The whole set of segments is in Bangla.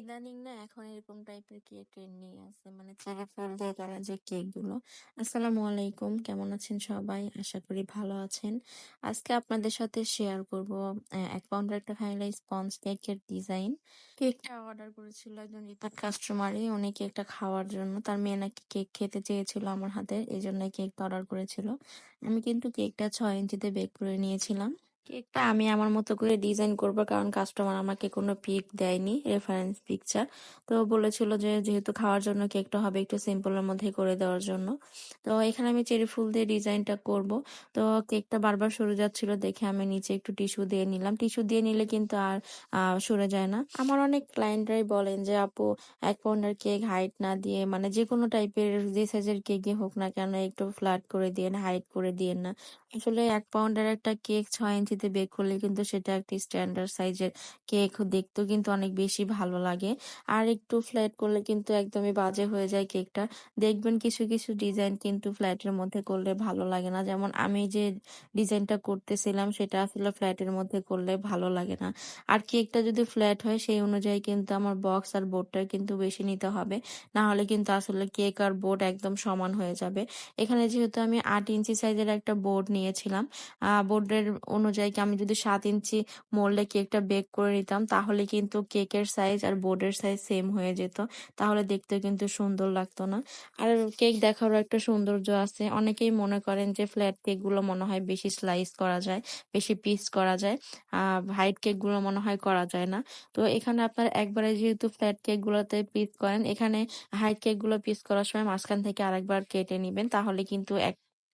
ইদানিং না এখন এরকম টাইপের কেক ট্রেন্ডিং আছে? মানে চেরি ফুল দিয়ে করা যে কেকগুলো আসসালামু আলাইকুম, কেমন আছেন সবাই? আশা করি ভালো আছেন। আজকে আপনাদের সাথে শেয়ার করব এক পাউন্ডের একটা ভ্যানিলা স্পঞ্জ কেকের ডিজাইন কেকটা অর্ডার করেছিল একজন রিপিট কাস্টমারই উনি কেকটা খাওয়ার জন্য। তার মেয়ে নাকি কেক খেতে চেয়েছিল আমার হাতে, এই জন্য কেকটা অর্ডার করেছিল। আমি কিন্তু কেকটা ছয় ইঞ্চিতে বেক করে নিয়েছিলাম। কেকটা আমি আমার মতো করে ডিজাইন করব, কারণ কাস্টমার আমাকে কোনো পিক দেয়নি রেফারেন্স পিকচার তো বলেছিল যে যেহেতু খাওয়ার জন্য কেকটা হবে একটু সিম্পলের মধ্যে করে দেওয়ার জন্য। তো এখানে আমি চেরি ফুল দিয়ে ডিজাইনটা করব। তো কেকটা বারবার সরে যাচ্ছিল দেখে আমি নিচে একটু টিস্যু দিয়ে নিলাম। টিস্যু দিয়ে নিলে কিন্তু আর সরে যায় না। আমার অনেক ক্লায়েন্টরাই বলেন যে, আপু, এক পাউন্ডের কেক হাইট না দিয়ে মানে যে কোনো টাইপের যে সাইজের কেকই হোক না কেন, একটু ফ্ল্যাট করে দিয়ে হাইট করে দিয়ে না। আসলে এক পাউন্ডের একটা কেক ছয় ইঞ্চিতে বেক করলে কিন্তু সেটা একটি স্ট্যান্ডার্ড সাইজের কেক দেখতেও কিন্তু অনেক বেশি ভালো লাগে। আর একটু ফ্ল্যাট করলে কিন্তু একদমই বাজে হয়ে যায় কেকটা। দেখবেন কিছু কিছু ডিজাইন কিন্তু ফ্ল্যাটের মধ্যে করলে ভালো লাগে না। যেমন আমি যে ডিজাইনটা করতেছিলাম সেটা আসলে ফ্ল্যাটের মধ্যে করলে ভালো লাগে না। আর কেকটা যদি ফ্ল্যাট হয় সেই অনুযায়ী কিন্তু আমার বক্স আর বোর্ডটা কিন্তু বেশি নিতে হবে। না হলে কিন্তু আসলে কেক আর বোর্ড একদম সমান হয়ে যাবে। এখানে যেহেতু আমি আট ইঞ্চি সাইজের একটা বোর্ড নিয়েছিলাম। বোর্ডের অনুযায়ী আমি যদি সাত ইঞ্চি মোল্ডে কেকটা বেক করে নিতাম, তাহলে কিন্তু কেকের সাইজ আর বোর্ডের সাইজ সেম হয়ে যেত। তাহলে দেখতে কিন্তু সুন্দর লাগতো না। আর কেক দেখারও একটা সৌন্দর্য আছে। অনেকেই মনে করেন যে ফ্ল্যাট কেকগুলো মনে হয় বেশি স্লাইস করা যায়, বেশি পিস করা যায়। আহ হাইট কেকগুলো মনে হয় করা যায় না। তো এখানে আপনার একবারে যেহেতু ফ্ল্যাট কেক গুলোতে পিস করেন, এখানে হাইট কেকগুলো পিস করার সময় মাঝখান থেকে আরেকবার কেটে নিবেন, তাহলে কিন্তু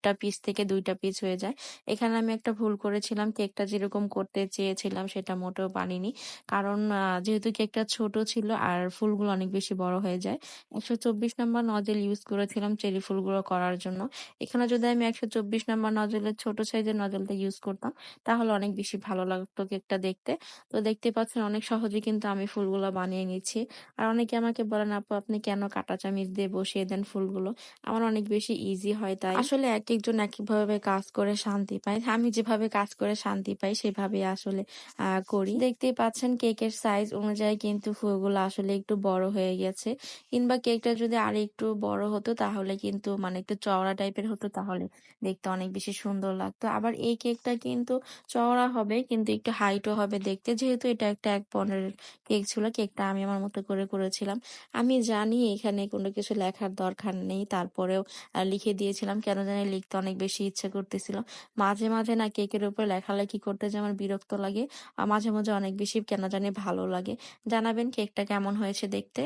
একটা পিস থেকে দুইটা পিস হয়ে যায়। এখানে আমি একটা ভুল করেছিলাম কেকটা যেরকম করতে চেয়েছিলাম সেটা মোটেও পারিনি কারণ যেহেতু কেকটা ছোট ছিল আর ফুলগুলো অনেক বেশি বড় হয়ে যায়, একশো চব্বিশ নাম্বার নজেল ইউজ করেছিলাম চেরি ফুলগুলো করার জন্য। এখানে যদি আমি একশো চব্বিশ নাম্বার নজলের ছোট সাইজের নজলটা ইউজ করতাম, তাহলে অনেক বেশি ভালো লাগতো কেকটা দেখতে। তো দেখতে পাচ্ছেন অনেক সহজে কিন্তু আমি ফুলগুলো বানিয়ে নিচ্ছি। আর অনেকে আমাকে বলেন, আপু, আপনি কেন কাঁটা চামিচ দিয়ে বসিয়ে দেন ফুলগুলো? আমার অনেক বেশি ইজি হয় তাই। আসলে এক একজন এক একভাবে কাজ করে শান্তি পায় আমি যেভাবে কাজ করে শান্তি পাই সেভাবে আসলে করি। দেখতেই পাচ্ছেন কেকের সাইজ অনুযায়ী কিন্তু ফুলগুলো আসলে একটু বড় হয়ে গেছে। কিংবা কেকটা যদি আর একটু বড় হতো, তাহলে কিন্তু মানে একটু চওড়া টাইপের হতো, তাহলে দেখতে অনেক বেশি সুন্দর লাগতো। আবার এই কেকটা কিন্তু চওড়া হবে, কিন্তু একটু হাইটও হবে দেখতে। যেহেতু এটা একটা এক পনেরো কেক ছিল, কেকটা আমি আমার মতো করে করেছিলাম। আমি জানি এখানে কোনো কিছু লেখার দরকার নেই। তারপরেও লিখে দিয়েছিলাম। কেন জানি লিখতে অনেক বেশি ইচ্ছে করতেছিল। মাঝে মাঝে না কেকের উপর লেখালেখি করতে যে আমার বিরক্ত লাগে। আর মাঝে মাঝে অনেক বেশি কেন জানি ভালো লাগে। জানাবেন কেকটা কেমন হয়েছে দেখতে।